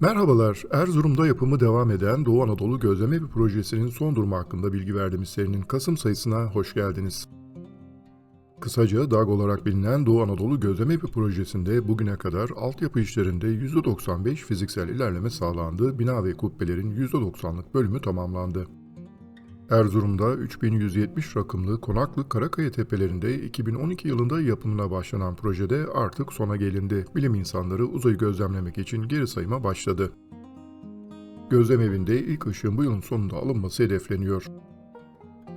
Merhabalar, Erzurum'da yapımı devam eden Doğu Anadolu Gözleme Evi Projesi'nin son durumu hakkında bilgi verdiğimiz serinin Kasım sayısına hoş geldiniz. Kısaca DAG olarak bilinen Doğu Anadolu Gözleme Evi Projesi'nde bugüne kadar altyapı işlerinde %95 fiziksel ilerleme sağlandı, bina ve kubbelerin %90'lık bölümü tamamlandı. Erzurum'da 3170 rakımlı Konaklı Karakaya tepelerinde 2012 yılında yapımına başlanan projede artık sona gelindi. Bilim insanları uzayı gözlemlemek için geri sayıma başladı. Gözlem evinde ilk ışığın bu yılın sonunda alınması hedefleniyor.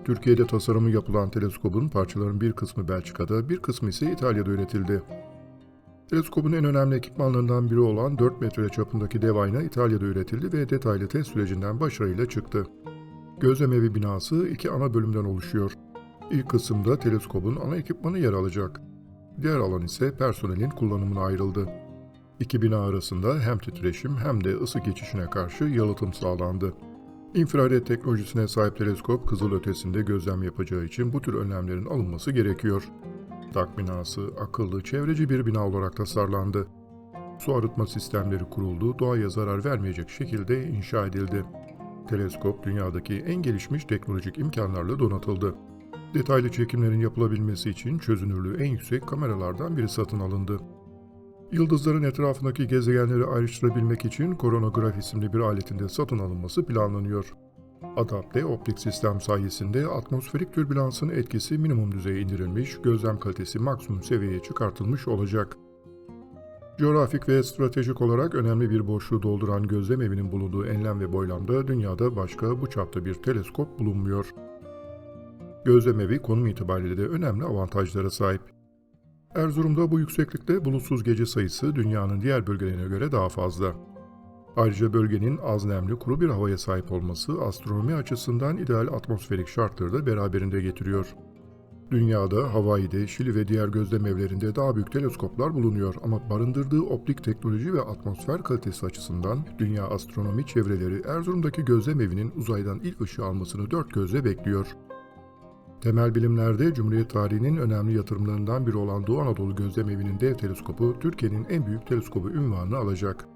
Türkiye'de tasarımı yapılan teleskobun parçaların bir kısmı Belçika'da, bir kısmı ise İtalya'da üretildi. Teleskobun en önemli ekipmanlarından biri olan 4 metre çapındaki dev ayna İtalya'da üretildi ve detaylı test sürecinden başarıyla çıktı. Gözlemevi binası iki ana bölümden oluşuyor. İlk kısımda teleskobun ana ekipmanı yer alacak. Diğer alan ise personelin kullanımına ayrıldı. İki bina arasında hem titreşim hem de ısı geçişine karşı yalıtım sağlandı. İnfrared teknolojisine sahip teleskop kızılötesinde gözlem yapacağı için bu tür önlemlerin alınması gerekiyor. DAK binası akıllı, çevreci bir bina olarak tasarlandı. Su arıtma sistemleri kuruldu, doğaya zarar vermeyecek şekilde inşa edildi. Teleskop dünyadaki en gelişmiş teknolojik imkanlarla donatıldı. Detaylı çekimlerin yapılabilmesi için çözünürlüğü en yüksek kameralardan biri satın alındı. Yıldızların etrafındaki gezegenleri ayrıştırabilmek için koronograf isimli bir aletinde satın alınması planlanıyor. Adapte optik sistem sayesinde atmosferik türbülansın etkisi minimum düzeye indirilmiş, gözlem kalitesi maksimum seviyeye çıkartılmış olacak. Coğrafik ve stratejik olarak önemli bir boşluğu dolduran gözlem evinin bulunduğu enlem ve boylamda dünyada başka bu çapta bir teleskop bulunmuyor. Gözlem evi konum itibariyle de önemli avantajlara sahip. Erzurum'da bu yükseklikte bulutsuz gece sayısı dünyanın diğer bölgelerine göre daha fazla. Ayrıca bölgenin az nemli kuru bir havaya sahip olması astronomi açısından ideal atmosferik şartları da beraberinde getiriyor. Dünyada, Hawaii'de, Şili ve diğer gözlem evlerinde daha büyük teleskoplar bulunuyor ama barındırdığı optik teknoloji ve atmosfer kalitesi açısından dünya astronomi çevreleri Erzurum'daki gözlem evinin uzaydan ilk ışığı almasını dört gözle bekliyor. Temel bilimlerde Cumhuriyet tarihinin önemli yatırımlarından biri olan Doğu Anadolu Gözlem Evi'nin dev teleskopu Türkiye'nin en büyük teleskobu ünvanını alacak.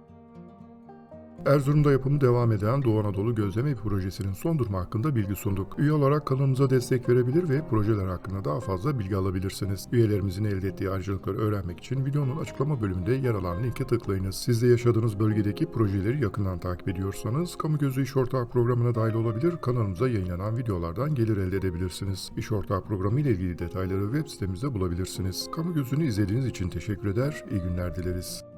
Erzurum'da yapımı devam eden Doğu Anadolu Gözleme Projesi'nin son durumu hakkında bilgi sunduk. Üye olarak kanalımıza destek verebilir ve projeler hakkında daha fazla bilgi alabilirsiniz. Üyelerimizin elde ettiği ayrıcalıkları öğrenmek için videonun açıklama bölümünde yer alan linke tıklayınız. Siz de yaşadığınız bölgedeki projeleri yakından takip ediyorsanız Kamu Gözü İş Ortağı programına dahil olabilir, kanalımıza yayınlanan videolardan gelir elde edebilirsiniz. İş Ortağı programı ile ilgili detayları web sitemizde bulabilirsiniz. Kamu Gözü'nü izlediğiniz için teşekkür eder, iyi günler dileriz.